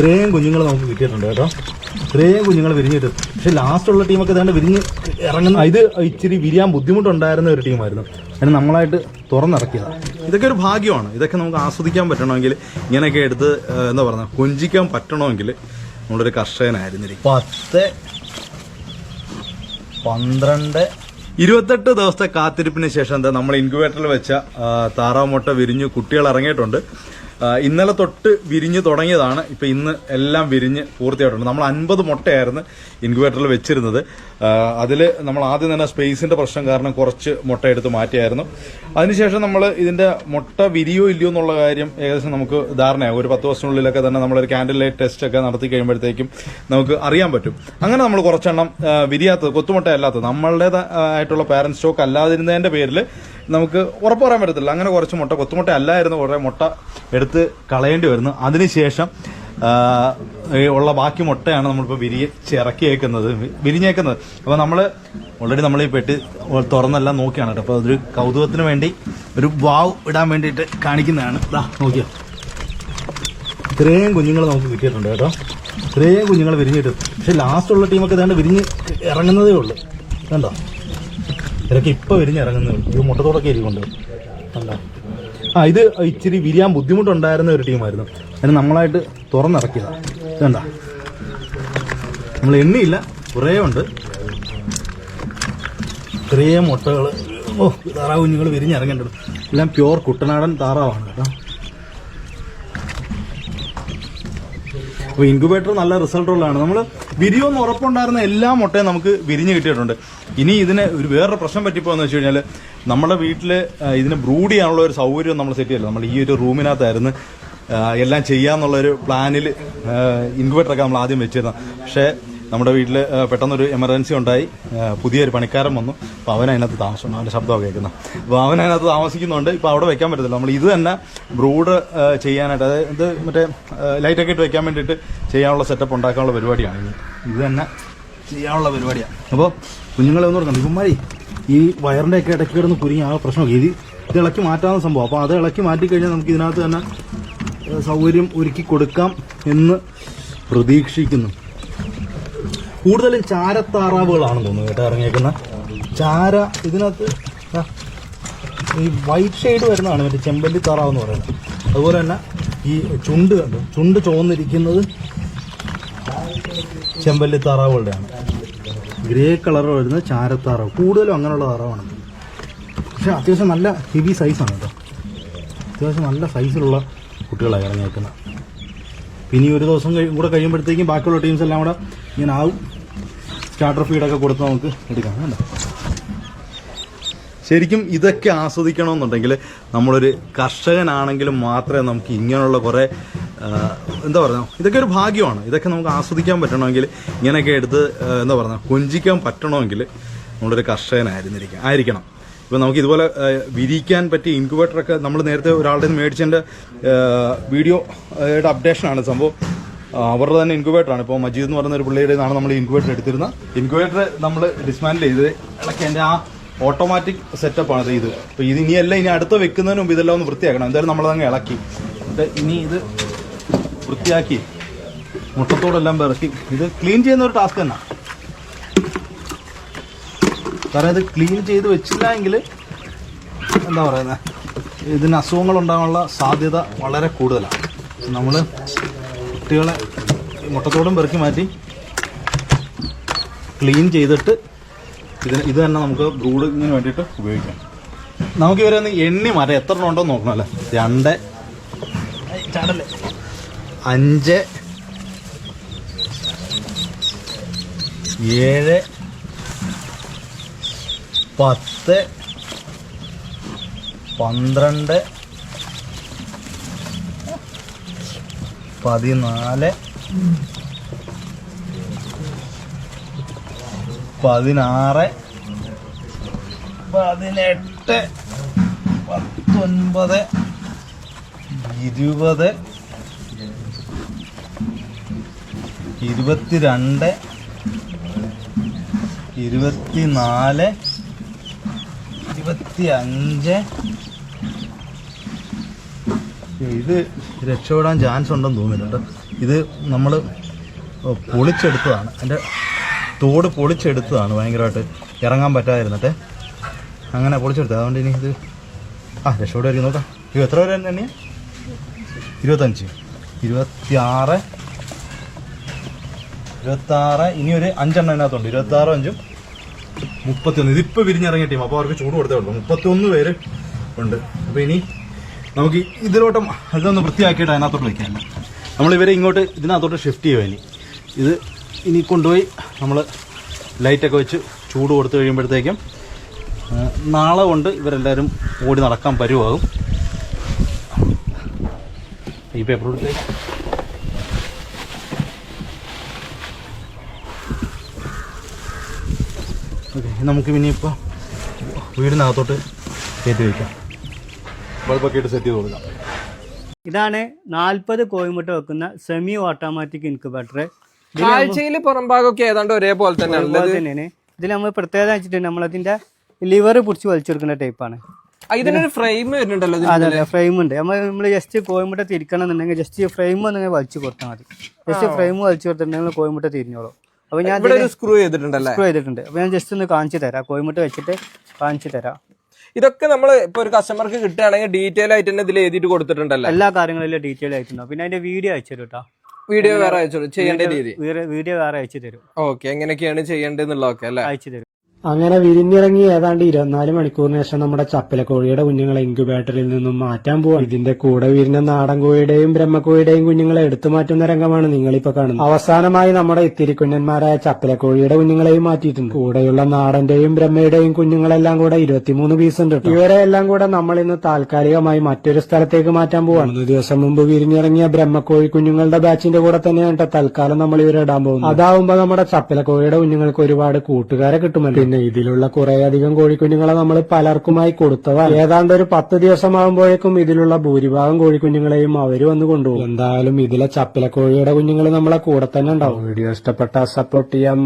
ഇത്രയും കുഞ്ഞുങ്ങൾ നമുക്ക് കിട്ടിയിട്ടുണ്ട് കേട്ടോ. ഇത്രയും കുഞ്ഞുങ്ങൾ വിരിഞ്ഞിട്ട്. പക്ഷെ ലാസ്റ്റുള്ള ടീമൊക്കെ തന്നെ വിരിഞ്ഞ് ഇറങ്ങുന്ന ഇത് ഇച്ചിരി വിരിയാൻ ബുദ്ധിമുട്ടുണ്ടായിരുന്ന ഒരു ടീമായിരുന്നു അതിന് നമ്മളായിട്ട് തുറന്നിറക്കിയത്. ഇതൊക്കെ ഒരു ഭാഗ്യമാണ്. ഇതൊക്കെ നമുക്ക് ആസ്വദിക്കാൻ പറ്റണമെങ്കിൽ ഇങ്ങനെയൊക്കെ എടുത്ത് എന്താ പറയുക കൊഞ്ചിക്കാൻ പറ്റണമെങ്കിൽ നമ്മളൊരു കർഷകനായിരുന്നിരിക്കും. പത്ത് പന്ത്രണ്ട് ഇരുപത്തെട്ട് ദിവസത്തെ കാത്തിരിപ്പിന് ശേഷം എന്താ നമ്മൾ ഇൻക്യുബേറ്ററിൽ വെച്ച താറാമുട്ട വിരിഞ്ഞ് കുട്ടികൾ ഇറങ്ങിയിട്ടുണ്ട്. ഇന്നലെ തൊട്ട് വിരിഞ്ഞ് തുടങ്ങിയതാണ്. ഇപ്പം ഇന്ന് എല്ലാം വിരിഞ്ഞ് പൂർത്തിയായിട്ടുണ്ട്. നമ്മൾ അൻപത് മുട്ടയായിരുന്നു ഇൻക്യുബേറ്ററിൽ വെച്ചിരുന്നത്. അതിൽ നമ്മൾ ആദ്യം തന്നെ സ്പേസിന്റെ പ്രശ്നം കാരണം കുറച്ച് മുട്ട എടുത്ത് മാറ്റിയായിരുന്നു. അതിനുശേഷം നമ്മൾ ഇതിന്റെ മുട്ട വിരിയോ ഇല്ലയോ എന്നുള്ള കാര്യം ഏകദേശം നമുക്ക് ധാരണയാകും ഒരു പത്ത് ദിവസത്തിനുള്ളിലൊക്കെ തന്നെ നമ്മളൊരു ക്യാൻഡിൽ ലൈറ്റ് ടെസ്റ്റ് ഒക്കെ നടത്തി കഴിയുമ്പോഴത്തേക്കും നമുക്ക് അറിയാൻ പറ്റും. അങ്ങനെ നമ്മൾ കുറച്ചെണ്ണം വിരിയാത്തത് കൊത്തുമുട്ട അല്ലാത്തത് നമ്മളുടെ സ്റ്റോക്ക് അല്ലാതിരുന്നതിന്റെ പേരിൽ നമുക്ക് ഉറപ്പ് പറയാൻ പറ്റത്തില്ല. അങ്ങനെ കുറച്ച് മുട്ട കൊത്തുമുട്ട അല്ലായിരുന്നു കുറേ മുട്ട എടുത്ത് കളയേണ്ടി വരുന്നു. അതിനുശേഷം ഉള്ള ബാക്കി മുട്ടയാണ് നമ്മളിപ്പോൾ വിരിച്ച് ഇറക്കിയേക്കുന്നത് വിരിഞ്ഞേക്കുന്നത്. അപ്പോൾ നമ്മൾ ഓൾറെഡി നമ്മൾ ഈ പെട്ടി തുറന്നെല്ലാം നോക്കിയാണ് കേട്ടോ. അപ്പോൾ അതൊരു കൗതുകത്തിന് വേണ്ടി ഒരു വാവ് ഇടാൻ വേണ്ടിയിട്ട് കാണിക്കുന്നതാണ്. ഇതാ നോക്കിയോ? ഇത്രയും കുഞ്ഞുങ്ങൾ നമുക്ക് കിട്ടിയിട്ടുണ്ട് കേട്ടോ. ഇത്രയും കുഞ്ഞുങ്ങൾ വിരിഞ്ഞിട്ട്. പക്ഷെ ലാസ്റ്റുള്ള ടീമൊക്കെ ഇതാണ്ട് വിരിഞ്ഞ് ഇറങ്ങുന്നതേ ഉള്ളൂ. കണ്ടോ? ഇതൊക്കെ ഇപ്പൊ വിരിഞ്ഞ് ഇറങ്ങുന്നേ ഉള്ളൂ ഇത് മുട്ടത്തോടൊക്കെ ഇരിക്കുന്നുണ്ട് ആ ഇത് ഇച്ചിരി വിരിയാൻ ബുദ്ധിമുട്ടുണ്ടായിരുന്ന ഒരു ടീമായിരുന്നു. അതിന് നമ്മളായിട്ട് തുറന്നിറക്കിയതാണ് കണ്ട? നമ്മൾ എണ്ണിയില്ല. കുറേ ഉണ്ട്. ചെറിയ മുട്ടകൾ ഓ താറാവ് കുഞ്ഞുങ്ങൾ വിരിഞ്ഞിറങ്ങേണ്ടത്. എല്ലാം പ്യുവർ കുട്ടനാടൻ താറാവാണ് കേട്ടോ. അപ്പോൾ ഇൻക്യുബേറ്റർ നല്ല റിസൾട്ടുള്ളതാണ് നമ്മൾ വിരിയോന്ന് ഉറപ്പുണ്ടായിരുന്ന എല്ലാ മുട്ടയും നമുക്ക് വിരിഞ്ഞ് കിട്ടിയിട്ടുണ്ട്. ഇനി ഇതിന് ഒരു വേറൊരു പ്രശ്നം പറ്റിപ്പോന്ന് വെച്ച് കഴിഞ്ഞാൽ നമ്മുടെ വീട്ടിൽ ഇതിന് ബ്രൂഡ് ചെയ്യാനുള്ള ഒരു സൗകര്യം നമ്മൾ സെറ്റ് ചെയ്യല്ലോ. നമ്മൾ ഈ ഒരു റൂമിനകത്തായിരുന്നു എല്ലാം ചെയ്യാന്നുള്ളൊരു പ്ലാനിൽ ഇൻക്യുബേറ്ററൊക്കെ നമ്മൾ ആദ്യം വെച്ചിരുന്നത്. പക്ഷേ നമ്മുടെ വീട്ടിൽ പെട്ടെന്നൊരു എമർജൻസി ഉണ്ടായി. പുതിയൊരു പണിക്കാരൻ വന്നു. അപ്പോൾ അവൻ അതിനകത്ത് താമസം അവന്റെ ശബ്ദമൊക്കെ കേൾക്കുന്നത്. അപ്പോൾ അവൻ അതിനകത്ത് താമസിക്കുന്നുണ്ട്. ഇപ്പോൾ അവിടെ വെക്കാൻ പറ്റത്തില്ല. നമ്മൾ ഇത് തന്നെ ബ്രൂഡ് ചെയ്യാനായിട്ട് അതായത് മറ്റേ ലൈറ്റൊക്കെ ഇട്ട് വെക്കാൻ വേണ്ടിയിട്ട് ചെയ്യാനുള്ള സെറ്റപ്പ് ഉണ്ടാക്കാനുള്ള പരിപാടിയാണ് ഇത്. തന്നെ ചെയ്യാനുള്ള പരിപാടിയാണ്. അപ്പോൾ കുഞ്ഞുങ്ങളെ ഒന്ന് കൊടുക്കണം ഇവന്മാരി ഈ വയറിന്റെ ഒക്കെ ഇടയ്ക്ക് കിടന്ന് കുരുങ്ങി ആ പ്രശ്നമൊക്കെ ഇത് ഇത് ഇളക്കി മാറ്റാവുന്ന സംഭവം. അപ്പോൾ അത് ഇളക്കി മാറ്റി കഴിഞ്ഞാൽ നമുക്ക് ഇതിനകത്ത് തന്നെ സൗകര്യം ഒരുക്കി കൊടുക്കാം എന്ന് പ്രതീക്ഷിക്കുന്നു. കൂടുതലും ചാരത്താറാവുകളാണെന്ന് തോന്നുന്നു കേട്ടോ ഇറങ്ങിയേക്കുന്ന. ചാര ഇതിനകത്ത് ഈ വൈറ്റ് ഷെയ്ഡ് വരുന്നതാണ് മറ്റേ ചെമ്പല്ലി താറാവ് എന്ന് പറയുന്നത്. അതുപോലെ തന്നെ ഈ ചുണ്ട് കണ്ടു? ചുണ്ട് ചുവന്നിരിക്കുന്നത് ചെമ്പല്ലി താറാവുകളുടെയാണ്. ഗ്രേ കളർ വരുന്ന ചാരത്താറാവ് കൂടുതലും അങ്ങനെയുള്ള താറാവാണ് പക്ഷേ അത്യാവശ്യം നല്ല ഹെവി സൈസാണ് കേട്ടോ. അത്യാവശ്യം നല്ല സൈസിലുള്ള കുട്ടികളാണ് ഇറങ്ങിയേക്കുന്നത്. പിന്നെ ഒരു ദിവസം കൂടെ കഴിയുമ്പോഴത്തേക്കും ബാക്കിയുള്ള ടീംസ് എല്ലാം കൂടെ ഇങ്ങനെ ആവും സ്റ്റാർട്ടർ ഫീഡൊക്കെ കൊടുത്ത് നമുക്ക് എടുക്കാം കണ്ടോ? ശരിക്കും ഇതൊക്കെ ആസ്വദിക്കണമെന്നുണ്ടെങ്കിൽ നമ്മളൊരു കർഷകനാണെങ്കിലും മാത്രമേ നമുക്ക് ഇങ്ങനെയുള്ള കുറേ എന്താ പറയുക ഇതൊക്കെ ഒരു ഭാഗ്യമാണ്. ഇതൊക്കെ നമുക്ക് ആസ്വദിക്കാൻ പറ്റണമെങ്കിൽ ഇങ്ങനെയൊക്കെ എടുത്ത് എന്താ പറയുക കൊഞ്ചിക്കാൻ പറ്റണമെങ്കിൽ നമ്മളൊരു കർഷകനായിരുന്നിരിക്കാം ആയിരിക്കണം. ഇപ്പം നമുക്ക് ഇതുപോലെ വിരിക്കാൻ പറ്റിയ ഇൻക്യുബേറ്ററൊക്കെ നമ്മൾ നേരത്തെ ഒരാളുടെ നിന്ന് മേടിച്ചതിന്റെ വീഡിയോ അപ്ഡേഷനാണ് സംഭവം. അവരുടെ തന്നെ ഇൻക്യുബേറ്ററാണ് ഇപ്പോൾ മജീദ് എന്ന് പറയുന്ന ഒരു പുള്ളിയുടെ നിന്നാണ് നമ്മൾ ഇൻക്യുബേറ്റർ എടുത്തിരുന്നത്. ഇൻക്യുബേറ്റർ നമ്മൾ ഡിസ്മാൻഡിൽ ചെയ്ത് ഇളക്കി എന്റെ ആ ഓട്ടോമാറ്റിക് സെറ്റപ്പാണ് ഇത്. അപ്പോൾ ഇത് ഇനിയല്ല ഇനി അടുത്ത വെക്കുന്നതിന് മുമ്പ് ഇതെല്ലാം ഒന്ന് വൃത്തിയാക്കണം. എന്തായാലും നമ്മളതങ്ങ് ഇളക്കി. എന്നിട്ട് ഇനി ഇത് വൃത്തിയാക്കി മുട്ടത്തോടെല്ലാം വിറക്കി ഇത് ക്ലീൻ ചെയ്യുന്ന ഒരു ടാസ്ക് തന്നെ. കാരണം ഇത് ക്ലീൻ ചെയ്ത് വെച്ചില്ല എങ്കിൽ എന്താ പറയുന്നത് ഇതിന് അസുഖങ്ങൾ ഉണ്ടാകാനുള്ള സാധ്യത വളരെ കൂടുതലാണ്. നമ്മൾ കുട്ടികളെ മുട്ടത്തോടും പെറുക്കി മാറ്റി ക്ലീൻ ചെയ്തിട്ട് ഇതിന് ഇത് തന്നെ നമുക്ക് ബ്രൂഡിങ്ങിന് വേണ്ടിയിട്ട് ഉപയോഗിക്കാം. നമുക്ക് ഇവരെ ഒന്ന് എണ്ണി മാറ്റാം. എത്ര എണ്ണം ഉണ്ടോ നോക്കണം അല്ലേ? രണ്ട്. ചാടല്ലേ? അഞ്ച് ഏഴ് പത്ത് പന്ത്രണ്ട് പതിനാല് പതിനാറ് പതിനെട്ട് പത്തൊൻപത് ഇരുപത് ഇരുപത്തിരണ്ട് ഇരുപത്തിനാല് ഇരുപത്തി അഞ്ച് ഇത് രക്ഷപ്പെടാൻ ചാൻസ് ഉണ്ടെന്ന് തോന്നുന്നില്ല ഇത് നമ്മൾ പൊളിച്ചെടുത്തതാണ്. എന്റെ തോട് പൊളിച്ചെടുത്തതാണ് ഭയങ്കരമായിട്ട്. ഇറങ്ങാൻ പറ്റാതിരുന്നിട്ട്. അങ്ങനെ പൊളിച്ചെടുത്തത് അതുകൊണ്ട് ഇനി ഇത് ആ രക്ഷപ്പെടുമായിരിക്കും നോക്കാം. ഇത് എത്ര വരെ തന്നെയാണ് ഇരുപത്തഞ്ച്. ഇരുപത്തി ആറ് ഇരുപത്താറ് ഇനി ഒരു അഞ്ചെണ്ണം അതിനകത്തുണ്ട് ഇരുപത്തി ആറും അഞ്ചും മുപ്പത്തിയൊന്ന്. ഇതിപ്പോൾ വിരിഞ്ഞിറങ്ങിയ ടീം അപ്പോൾ അവർക്ക് ചൂട് കൊടുത്തേ ഉള്ളൂ. മുപ്പത്തിയൊന്ന് പേര് ഉണ്ട്. അപ്പോൾ ഇനി നമുക്ക് ഇതിലോട്ടും അതൊന്ന് വൃത്തിയാക്കിയിട്ട് അതിനകത്തോട്ട് വയ്ക്കാം ഇവരെ ഇങ്ങോട്ട് ഇതിനകത്തോട്ട് ഷിഫ്റ്റ് ചെയ്യുക ഇനി. ഇത് ഇനി കൊണ്ടുപോയി നമ്മൾ ലൈറ്റൊക്കെ വെച്ച് ചൂട് കൊടുത്തു കഴിയുമ്പോഴത്തേക്കും നാളെ കൊണ്ട് ഇവരെല്ലാവരും ഓടി നടക്കാൻ പരുവാകും. ഈ പേപ്പർ കൊടുത്തേ നമുക്ക് പിന്നെ ഇപ്പോൾ വീടിനകത്തോട്ട് കയറ്റി വയ്ക്കാം ബൾബൊക്കെ ഇട്ട് സെറ്റ് ചെയ്ത് കൊടുക്കാം. ഇതാണ് നാൽപ്പത് കോയിമുട്ട വെക്കുന്ന സെമി ഓട്ടോമാറ്റിക് ഇൻക്യുബേറ്റർ കാഴ്ചയിൽ പുറംഭാഗമൊക്കെ ഏതാണ്ട് ഒരേപോലെ തന്നെയാണ് ഇതിൽ നമ്മൾ പ്രത്യേകത വെച്ചിട്ടുണ്ട് നമ്മളതിന്റെ ലിവർ പിടിച്ച് വലിച്ചെടുക്കുന്ന ടൈപ്പാണ് ഇതിനൊരു ഫ്രെയിം വരുന്നുണ്ടല്ലോ. അതെ അതെ ഫ്രെയിം ഉണ്ട്. നമ്മൾ നമ്മൾ ജസ്റ്റ് കോയിമുട്ട തിരിക്കണം എന്നുണ്ടെങ്കിൽ ജസ്റ്റ് ഫ്രെയിം ഒന്ന് വലിച്ചു കൊടുത്താൽ മതി. ജസ്റ്റ് ഫ്രെയിം വലിച്ചു കൊടുത്തിട്ടുണ്ടെങ്കിൽ കോയിമുട്ട തിരിഞ്ഞോളൂ. അപ്പോൾ ഞാൻ ഇവിടെ ഒരു സ്ക്രൂ ചെയ്തിട്ടുണ്ടല്ലേ? സ്ക്രൂ ചെയ്തിട്ടുണ്ട്. അപ്പോൾ ഞാൻ ജസ്റ്റ് ഒന്ന് കാണിച്ചു തരാം. കോയിമുട്ട വെച്ചിട്ട് കാണിച്ചു തരാം. ഇതൊക്കെ നമ്മൾ ഇപ്പൊ ഒരു കസ്റ്റമർക്ക് കിട്ടുകയാണെങ്കിൽ ഡീറ്റെയിൽ ആയിട്ട് തന്നെ ഇതിൽ എഴുതിയിട്ട് കൊടുത്തിട്ടുണ്ടല്ലോ? എല്ലാ കാര്യങ്ങളിലും ഡീറ്റെയിൽ ആയിട്ടുണ്ടോ പിന്നെ അതിന്റെ വീഡിയോ അയച്ചു തരും കേട്ടോ വീഡിയോ വേറെ അയച്ചു ചെയ്യേണ്ട രീതി. വീഡിയോ വേറെ അയച്ചു തരും. ഓക്കെ എങ്ങനെയൊക്കെയാണ് ചെയ്യേണ്ടതെന്നുള്ളതൊക്കെ അല്ലേ? അയച്ചു തരും. അങ്ങനെ വിരിഞ്ഞിറങ്ങി ഏതാണ്ട് ഇരുപത്തിനാല് മണിക്കൂറിന് ശേഷം നമ്മുടെ ചപ്പലക്കോഴിയുടെ കുഞ്ഞുങ്ങളെ ഇൻക്യുബേറ്ററിൽ നിന്നും മാറ്റാൻ പോവാണ്. ഇതിന്റെ കൂടെ വിരിഞ്ഞ നാടൻ കോഴിയുടെയും ബ്രഹ്മക്കോഴിയുടെയും കുഞ്ഞുങ്ങളെ എടുത്തു മാറ്റുന്ന രംഗമാണ് നിങ്ങളിപ്പോ കാണുന്നത്. അവസാനമായി നമ്മുടെ ഇത്തിരി കുഞ്ഞന്മാരായ ചപ്പലക്കോഴിയുടെ കുഞ്ഞുങ്ങളെയും മാറ്റിയിട്ടുണ്ട്. കൂടെയുള്ള നാടന്റെയും ബ്രഹ്മയുടെയും കുഞ്ഞുങ്ങളെല്ലാം കൂടെ ഇരുപത്തിമൂന്ന് പീസ് ഉണ്ട്. ഇവരെ എല്ലാം കൂടെ നമ്മൾ ഇന്ന് താൽക്കാലികമായി മറ്റൊരു സ്ഥലത്തേക്ക് മാറ്റാൻ പോവാണ്. മൂന്ന് ദിവസം മുമ്പ് വിരിഞ്ഞിറങ്ങിയ ബ്രഹ്മക്കോഴി കുഞ്ഞുങ്ങളുടെ ബാച്ചിന്റെ കൂടെ തന്നെയാണ് തൽക്കാലം നമ്മൾ ഇവരെ ഇടാൻ പോകുന്നത്. അതാവുമ്പോ നമ്മുടെ ചപ്പലക്കോഴിയുടെ കുഞ്ഞുങ്ങൾക്ക് ഒരുപാട് കൂട്ടുകാരെ കിട്ടുമല്ലോ. പിന്നെ ഇതിലുള്ള കുറെ അധികം കോഴിക്കുഞ്ഞുങ്ങളെ നമ്മൾ പലർക്കുമായി കൊടുത്തതാണ്. ഏതാണ്ട് ഒരു പത്ത് ദിവസമാകുമ്പോഴേക്കും ഇതിലുള്ള ഭൂരിഭാഗം കോഴിക്കുഞ്ഞുങ്ങളെയും അവർ വന്ന് കൊണ്ടുപോകും. എന്തായാലും ഇതിലെ ചപ്പിലക്കോഴിയുടെ കുഞ്ഞുങ്ങൾ നമ്മളെ കൂടെ തന്നെ ഉണ്ടാവും. വീഡിയോ ഇഷ്ടപ്പെട്ട സപ്പോർട്ട് ചെയ്യാൻ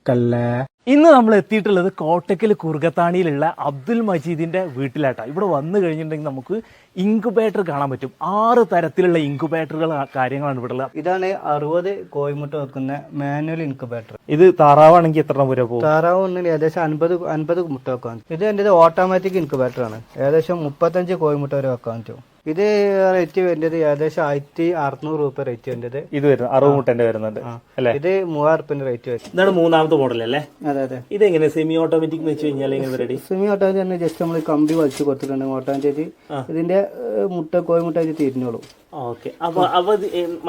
മറക്കല്ലേ ഇന്ന് നമ്മൾ എത്തിയിട്ടുള്ളത് കോട്ടക്കൽ കുറുകത്താണിയിലുള്ള അബ്ദുൽ മജീദിന്റെ വീട്ടിലാട്ടാ. ഇവിടെ വന്നു കഴിഞ്ഞിട്ടുണ്ടെങ്കിൽ നമുക്ക് ഇൻക്യുബേറ്റർ കാണാൻ പറ്റും. ആറ് തരത്തിലുള്ള ഇൻക്യുബേറ്ററുകൾ കാര്യങ്ങളാണ് ഇവിടെ ഉള്ളത്. ഇതാണ് അറുപത് കോയിമുട്ട വെക്കുന്ന മാനുവൽ ഇൻക്യുബേറ്റർ. ഇത് താറാവാണെങ്കിൽ എത്ര വരെ പോകും? താറാവ് ഏകദേശം അൻപത് അൻപത് മുട്ട വെക്കാൻ ഇത് എന്റെ ഓട്ടോമാറ്റിക് ഇൻക്യുബേറ്റർ ആണ്. ഏകദേശം മുപ്പത്തഞ്ച് കോയിമുട്ട വരെ വെക്കാൻ പറ്റും. ഇത് റേറ്റ് വരുന്നത് ഏകദേശം ആയിരത്തി അറുന്നൂറ് രൂപ റേറ്റ് വരുന്നത്. ഇത് വരുന്നത് അറുപത് മുട്ടന്റെ വരുന്നുണ്ട് അല്ലേ? ഇത് മൂവായിരം റുപ്യന്റെ റേറ്റ് വരും. ഇതാണ് മൂന്നാമത്തെ മോഡൽ അല്ലേ? അതെ അതെ. ഇത് എങ്ങനെ സെമി ഓട്ടോമാറ്റിക് വെച്ച് കഴിഞ്ഞാൽ എങ്ങനെ റെഡി സെമി ഓട്ടോമാറ്റിക് തന്നെ ജസ്റ്റ് നമ്മൾ കമ്പി വലിച്ചു കൊടുത്തിട്ടുണ്ട് ഓട്ടോമാറ്റിക് ഇതിന്റെ മുട്ട കോയിമുട്ട ഇത് തിരിഞ്ഞോളൂ. ഓക്കെ. അപ്പൊ അപ്പൊ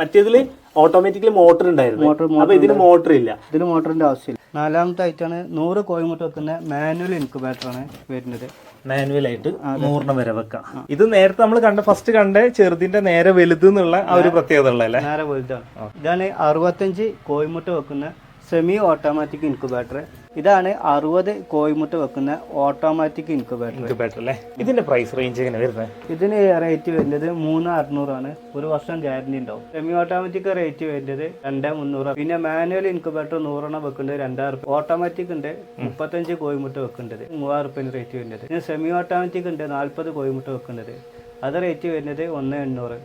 മറ്റേതിൽ ഓട്ടോമാറ്റിക്കലി മോട്ടർ ഉണ്ടായിരുന്നു. മോട്ടർ അപ്പൊ ഇതിന് മോട്ടർ ഇല്ല. ഇതിന് മോട്ടറിന്റെ ആവശ്യമില്ല. നാലാമത്തെ ആയിട്ടാണ് നൂറ് കോയിമുട്ട വെക്കുന്ന മാനുവൽ ഇൻക്യുബേറ്റർ ആണ് വരുന്നത്. മാനുവൽ ആയിട്ട് നൂറിന് വരെ വെക്കാം. ഇത് നേരത്തെ നമ്മൾ കണ്ട ഫസ്റ്റ് കണ്ട ചെറുതിന്റെ നേരെ വലുത് എന്നുള്ള ആ ഒരു പ്രത്യേകത ഉള്ളതല്ലേ? നേരെ വലുതാണ്. ഇതാണ് അറുപത്തഞ്ച് കോയിമുട്ട വെക്കുന്ന സെമി ഓട്ടോമാറ്റിക് ഇൻക്യുബേറ്റർ ഇതാണ് അറുപത് കോയിമുട്ട വെക്കുന്ന ഓട്ടോമാറ്റിക് ഇൻക്യുബേറ്റർ ഇൻക്യുബേറ്റർ അല്ലേ? ഇതിന്റെ പ്രൈസ് റേഞ്ച് എങ്ങനെ വരുന്നത് ഇതിന് റേറ്റ് വരുന്നത് മൂന്ന് അറുന്നൂറാണ് ഒരു വർഷം ഗ്യാരണ്ടി ഉണ്ടാവും. സെമി ഓട്ടോമാറ്റിക് റേറ്റ് വരുന്നത് രണ്ട് മുന്നൂറ്. പിന്നെ മാനുവൽ ഇൻക്യുബേറ്റർ നൂറെണ്ണം വെക്കുന്നത് രണ്ടായിരം റുപ്യ. ഓട്ടോമാറ്റിക് ഉണ്ട് മുപ്പത്തഞ്ച് കോയിമുട്ട വെക്കേണ്ടത് മൂവായിരം റുപ്യ റേറ്റ് വരുന്നത്. പിന്നെ സെമി ഓട്ടോമാറ്റിക് ഉണ്ട് നാൽപ്പത് കോയിമുട്ട വെക്കുന്നത് അത് റേറ്റ് വരുന്നത് ഒന്ന് എണ്ണൂറ്.